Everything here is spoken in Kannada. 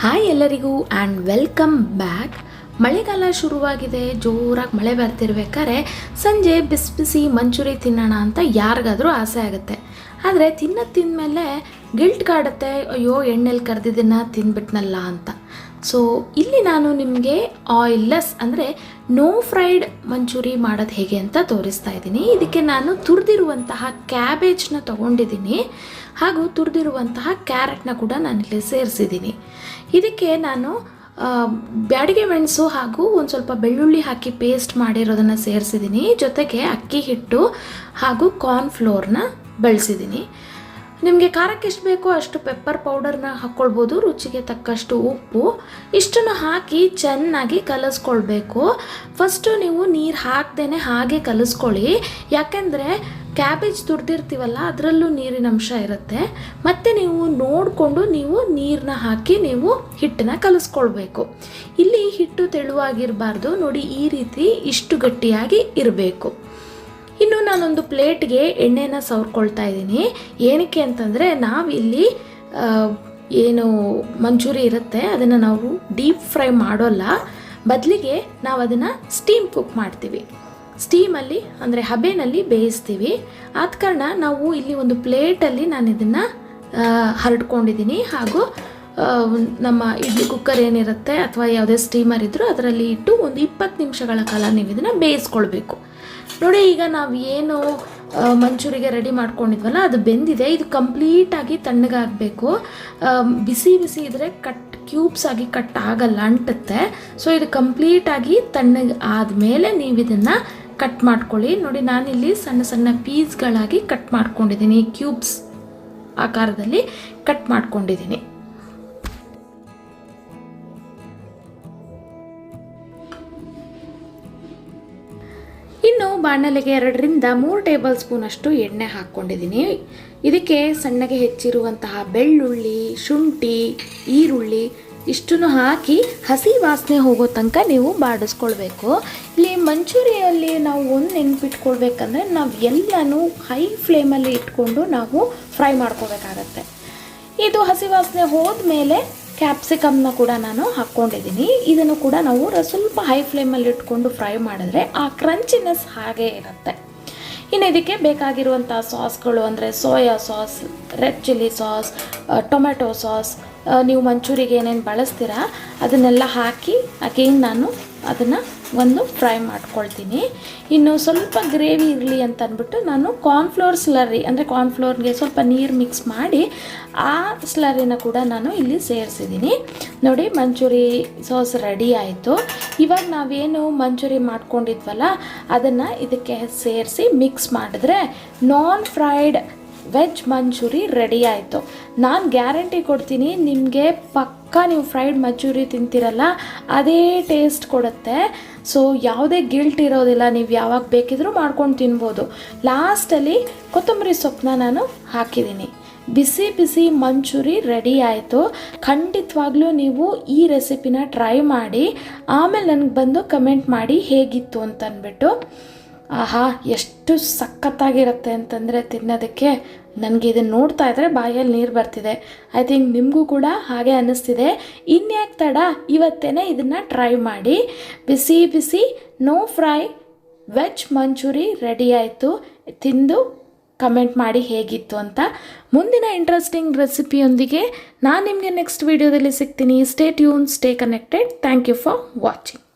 ಹಾಯ್ ಎಲ್ಲರಿಗೂ ಆ್ಯಂಡ್ ವೆಲ್ಕಮ್ ಬ್ಯಾಕ್ ಮಳೆಗಾಲ ಶುರುವಾಗಿದೆ, ಜೋರಾಗಿ ಮಳೆ ಬರ್ತಿರ್ಬೇಕಾದ್ರೆ ಸಂಜೆ ಬಿಸಿ ಬಿಸಿ ಮಂಚೂರಿ ತಿನ್ನೋಣ ಅಂತ ಯಾರಿಗಾದರೂ ಆಸೆ ಆಗುತ್ತೆ. ಆದರೆ ತಿನ್ನೋದು ತಿಂದಮೇಲೆ ಗಿಲ್ಟ್ ಕಾಡುತ್ತೆ, ಅಯ್ಯೋ ಎಣ್ಣೆಲಿ ಕರೆದಿದ್ದನ್ನ ತಿನ್ಬಿಟ್ನಲ್ಲ ಅಂತ. ಸೊ ಇಲ್ಲಿ ನಾನು ನಿಮಗೆ ಆಯಿಲ್ಲೆಸ್ ಅಂದರೆ ನೋ ಫ್ರೈಡ್ ಮಂಚೂರಿ ಮಾಡೋದು ಹೇಗೆ ಅಂತ ತೋರಿಸ್ತಾ ಇದ್ದೀನಿ. ಇದಕ್ಕೆ ನಾನು ತುರಿದಿರುವಂತಹ ಕ್ಯಾಬೇಜ್ನ ತೊಗೊಂಡಿದ್ದೀನಿ. ಹಾಗೂ ತುರಿದಿರುವಂತಹ ಕ್ಯಾರೆಟ್ನ ಕೂಡ ನಾನಿಲ್ಲಿ ಸೇರಿಸಿದ್ದೀನಿ. ಇದಕ್ಕೆ ನಾನು ಬ್ಯಾಡಿಗೆ ಮೆಣಸು ಹಾಗೂ ಒಂದು ಸ್ವಲ್ಪ ಬೆಳ್ಳುಳ್ಳಿ ಹಾಕಿ ಪೇಸ್ಟ್ ಮಾಡಿರೋದನ್ನು ಸೇರಿಸಿದ್ದೀನಿ ಜೊತೆಗೆ ಅಕ್ಕಿ ಹಿಟ್ಟು ಹಾಗೂ ಕಾರ್ನ್ ಕಾರ್ನ್ಫ್ಲೋರ್ನ ಬಳಸಿದ್ದೀನಿ ನಿಮಗೆ ಖಾರಕ್ಕೆ ಎಷ್ಟು ಬೇಕೋ ಅಷ್ಟು ಪೆಪ್ಪರ್ ಪೌಡರ್ನ ಹಾಕ್ಕೊಳ್ಬೋದು ರುಚಿಗೆ ತಕ್ಕಷ್ಟು ಉಪ್ಪು. ಇಷ್ಟನ್ನು ಹಾಕಿ ಚೆನ್ನಾಗಿ ಕಲಿಸ್ಕೊಳ್ಬೇಕು. ಫಸ್ಟು ನೀವು ನೀರು ಹಾಕ್ದೇ ಹಾಗೆ ಕಲಿಸ್ಕೊಳ್ಳಿ. ಯಾಕೆಂದರೆ ಕ್ಯಾಬೇಜ್ ತುರ್ದಿರ್ತೀವಲ್ಲ, ಅದರಲ್ಲೂ ನೀರಿನ ಅಂಶ ಇರುತ್ತೆ. ಮತ್ತು ನೀವು ನೋಡಿಕೊಂಡು ನೀವು ನೀರನ್ನ ಹಾಕಿ ನೀವು ಹಿಟ್ಟನ್ನ ಕಲಿಸ್ಕೊಳ್ಬೇಕು. ಇಲ್ಲಿ ಹಿಟ್ಟು ತೆಳುವಾಗಿರಬಾರ್ದು. ನೋಡಿ, ಈ ರೀತಿ ಇಷ್ಟು ಗಟ್ಟಿಯಾಗಿ ಇರಬೇಕು. ಇನ್ನು ನಾನೊಂದು ಪ್ಲೇಟ್ಗೆ ಎಣ್ಣೆನ ಸವರ್ಕೊಳ್ತಾ ಇದ್ದೀನಿ. ಏನಕ್ಕೆ ಅಂತಂದರೆ, ನಾವಿಲ್ಲಿ ಏನು ಮಂಚೂರಿ ಇರುತ್ತೆ, ಅದನ್ನು ನಾವು ಡೀಪ್ ಫ್ರೈ ಮಾಡೋಲ್ಲ. ಬದಲಿಗೆ ನಾವು ಅದನ್ನು ಸ್ಟೀಮ್ ಕುಕ್ ಮಾಡ್ತೀವಿ. ಸ್ಟೀಮಲ್ಲಿ ಅಂದರೆ ಹಬೆನಲ್ಲಿ ಬೇಯಿಸ್ತೀವಿ. ಆದ ಕಾರಣ ನಾವು ಇಲ್ಲಿ ಒಂದು ಪ್ಲೇಟಲ್ಲಿ ನಾನು ಇದನ್ನು ಹರಡ್ಕೊಂಡಿದ್ದೀನಿ ಹಾಗೂ ನಮ್ಮ ಇಡ್ಲಿ ಕುಕ್ಕರ್ ಏನಿರುತ್ತೆ ಅಥವಾ ಯಾವುದೇ ಸ್ಟೀಮರ್ ಇದ್ದರೂ ಅದರಲ್ಲಿ ಇಟ್ಟು ಒಂದು ಇಪ್ಪತ್ತು ನಿಮಿಷಗಳ ಕಾಲ ನೀವು ಇದನ್ನು ಬೇಯಿಸ್ಕೊಳ್ಬೇಕು. ನೋಡಿ, ಈಗ ನಾವು ಏನು ಮಂಚೂರಿಗೆ ರೆಡಿ ಮಾಡ್ಕೊಂಡಿದ್ವಲ್ಲ, ಅದು ಬೆಂದಿದೆ. ಇದು ಕಂಪ್ಲೀಟಾಗಿ ತಣ್ಣಗಾಗಬೇಕು. ಬಿಸಿ ಬಿಸಿ ಇದ್ದರೆ ಕಟ್ ಕ್ಯೂಬ್ಸ್ ಆಗಿ ಕಟ್ ಆಗಲ್ಲ, ಅಂಟುತ್ತೆ. ಸೊ ಇದು ಕಂಪ್ಲೀಟಾಗಿ ತಣ್ಣಗೆ ಆದಮೇಲೆ ನೀವು ಇದನ್ನು ಕಟ್ ಮಾಡ್ಕೊಳ್ಳಿ. ನೋಡಿ, ನಾನಿಲ್ಲಿ ಸಣ್ಣ ಸಣ್ಣ ಪೀಸ್ಗಳಾಗಿ ಕಟ್ ಮಾಡ್ಕೊಂಡಿದ್ದೀನಿ. ಕ್ಯೂಬ್ಸ್ ಆಕಾರದಲ್ಲಿ ಕಟ್ ಮಾಡ್ಕೊಂಡಿದ್ದೀನಿ. ಇನ್ನು ಬಾಣಲೆಗೆ ಎರಡರಿಂದ ಮೂರು ಟೇಬಲ್ ಸ್ಪೂನಷ್ಟು ಎಣ್ಣೆ ಹಾಕ್ಕೊಂಡಿದ್ದೀನಿ. ಇದಕ್ಕೆ ಸಣ್ಣಗೆ ಹೆಚ್ಚಿರುವಂತಹ ಬೆಳ್ಳುಳ್ಳಿ, ಶುಂಠಿ, ಈರುಳ್ಳಿ ಇಷ್ಟನ್ನು ಹಾಕಿ ಹಸಿ ವಾಸನೆ ಹೋಗೋ ತನಕ ನೀವು ಬಾಡಿಸ್ಕೊಳ್ಬೇಕು. ಇಲ್ಲಿ ಮಂಚೂರಿಯಲ್ಲಿ ನಾವು ಒಂದು ನೆನ್ಪಿಟ್ಕೊಳ್ಬೇಕಂದ್ರೆ ನಾವು ಎಲ್ಲನೂ ಹೈ ಫ್ಲೇಮಲ್ಲಿ ಇಟ್ಕೊಂಡು ನಾವು ಫ್ರೈ ಮಾಡ್ಕೋಬೇಕಾಗತ್ತೆ. ಇದು ಹಸಿ ವಾಸನೆ ಹೋದ್ಮೇಲೆ ಕ್ಯಾಪ್ಸಿಕಮ್ನ ಕೂಡ ನಾನು ಹಾಕ್ಕೊಂಡಿದ್ದೀನಿ. ಇದನ್ನು ಕೂಡ ನಾವು ಸ್ವಲ್ಪ ಹೈ ಫ್ಲೇಮಲ್ಲಿ ಇಟ್ಕೊಂಡು ಫ್ರೈ ಮಾಡಿದ್ರೆ ಆ ಕ್ರಂಚಿನೆಸ್ ಹಾಗೇ ಇರುತ್ತೆ. ಇನ್ನು ಇದಕ್ಕೆ ಬೇಕಾಗಿರುವಂಥ ಸಾಸ್ಗಳು ಅಂದರೆ soya sauce red chilli sauce tomato sauce ನೀವು ಮಂಚೂರಿಗೆ ಏನೇನು ಬಳಸ್ತೀರಾ, ಅದನ್ನೆಲ್ಲ ಹಾಕಿ ಅಗೇನ್ ನಾನು ಅದನ್ನು ಒಂದು ಫ್ರೈ ಮಾಡ್ಕೊಳ್ತೀನಿ. ಇನ್ನು ಸ್ವಲ್ಪ ಗ್ರೇವಿ ಇರಲಿ ಅಂತ ಅಂದ್ಬಿಟ್ಟು ನಾನು ಕಾರ್ನ್ಫ್ಲೋರ್ ಸ್ಲರಿ ಅಂದರೆ ಕಾರ್ನ್ಫ್ಲೋರ್ಗೆ ಸ್ವಲ್ಪ ನೀರು ಮಿಕ್ಸ್ ಮಾಡಿ, ಆ ಸ್ಲರಿನ ಕೂಡ ನಾನು ಇಲ್ಲಿ ಸೇರಿಸಿದ್ದೀನಿ. ನೋಡಿ, ಮಂಚೂರಿ ಸಾಸ್ ರೆಡಿ ಆಯಿತು. ಇವಾಗ ನಾವೇನು ಮಂಚೂರಿ ಮಾಡ್ಕೊಂಡಿದ್ವಲ್ಲ, ಅದನ್ನು ಇದಕ್ಕೆ ಸೇರಿಸಿ ಮಿಕ್ಸ್ ಮಾಡಿದ್ರೆ non fried veg manchurian ready ಆಯಿತು. ನಾನು ಗ್ಯಾರಂಟಿ ಕೊಡ್ತೀನಿ, ನಿಮಗೆ ಪಕ್ಕಾ ನೀವು ಫ್ರೈಡ್ ಮಂಚೂರಿ ತಿಂತೀರಲ್ಲ, ಅದೇ ಟೇಸ್ಟ್ ಕೊಡುತ್ತೆ. ಸೊ ಯಾವುದೇ ಗಿಲ್ಟ್ ಇರೋದಿಲ್ಲ, ನೀವು ಯಾವಾಗ ಬೇಕಿದ್ರೂ ಮಾಡ್ಕೊಂಡು ತಿನ್ಬೋದು. ಲಾಸ್ಟಲ್ಲಿ ಕೊತ್ತಂಬರಿ ಸೊಪ್ಪನ್ನ ನಾನು ಹಾಕಿದ್ದೀನಿ. ಬಿಸಿ ಬಿಸಿ ಮಂಚೂರಿ ರೆಡಿ ಆಯಿತು. ಖಂಡಿತವಾಗ್ಲೂ ನೀವು ಈ ರೆಸಿಪಿನ ಟ್ರೈ ಮಾಡಿ, ಆಮೇಲೆ ನನಗೆ ಬಂದು ಕಮೆಂಟ್ ಮಾಡಿ ಹೇಗಿತ್ತು ಅಂತ ಅಂದ್ಬಿಟ್ಟು ಆಹಾ, ಎಷ್ಟು ಸಖತ್ತಾಗಿರುತ್ತೆ ಅಂತಂದರೆ ತಿನ್ನೋದಕ್ಕೆ ನನಗೆ ಇದನ್ನು ನೋಡ್ತಾ ಇದ್ದರೆ ಬಾಯಲ್ಲಿ ನೀರು ಬರ್ತಿದೆ. ಐ ಥಿಂಕ್ ನಿಮಗೂ ಕೂಡ ಹಾಗೆ ಅನ್ನಿಸ್ತಿದೆ. ಇನ್ಯಾಕೆ ತಡ ಇವತ್ತೇ ಇದನ್ನು ಟ್ರೈ ಮಾಡಿ. ಬಿಸಿ ಬಿಸಿ no fry veg manchurian ready ಆಯಿತು. ತಿಂದು ಕಮೆಂಟ್ ಮಾಡಿ ಹೇಗಿತ್ತು ಅಂತ. ಮುಂದಿನ ಇಂಟ್ರೆಸ್ಟಿಂಗ್ ರೆಸಿಪಿಯೊಂದಿಗೆ ನಾನು ನಿಮಗೆ ನೆಕ್ಸ್ಟ್ ವೀಡಿಯೋದಲ್ಲಿ ಸಿಗ್ತೀನಿ. Stay tune stay connected thank you for watching